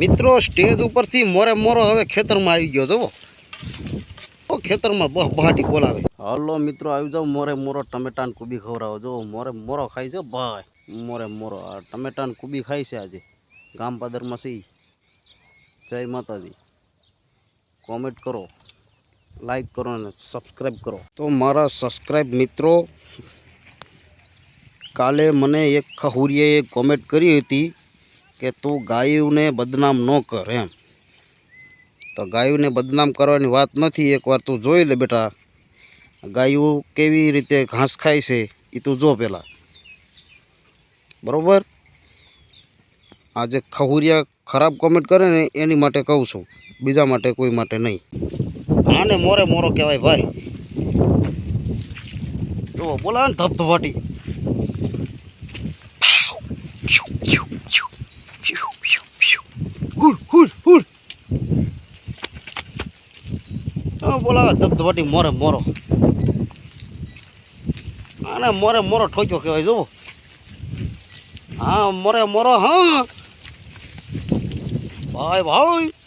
મિત્રો સ્ટેજ ઉપરથી મોરે મોરો હવે ખેતરમાં આવી ગયો જુઓ ઓ ખેતરમાં બહ બહાટી બોલાવે. હાલો મિત્રો આવી જાઓ. મોરે મોરો ટમેટાન કુબી ખવડાવો. જો મોરે મોરો ખાઈ છે ભાઈ. મોરે મોરો. આ ને કુબી ખાઈ છે આજે. ગામ પાદરમાં સી જય માતાજી. કોમેન્ટ કરો. લાઈક કરો અને સબસ્ક્રાઈબ કરો. તો મારા સબસ્ક્રાઈબ મિત્રો કાલે મને એક ખહુરીએ કોમેન્ટ કરી હતી. કે તું ગાયુને બદનામ ન કર, એમ. તો ગાયુને બદનામ કરવાની વાત નથી, એકવાર તું જોઈ લે બેટા. ગાયું કેવી રીતે ઘાસ ખાય છે એ તું જો પહેલાં બરાબર? આ જે ખહુરિયા ખરાબ કોમેન્ટ કરે ને, એની માટે કહું છું. બીજા માટે કોઈ માટે નહીં. આને મોરે મોરો કહેવાય, ભાઈ. જુઓ બોલા ને ધબધબાટી. બોલાવે ધબધબાટી મોરે મોરો. આને મોરે મોરો ઠોક્યો કહેવાય, જુઓ. હા, મોરે મોરો, હા. ભાઈ ભાઈ.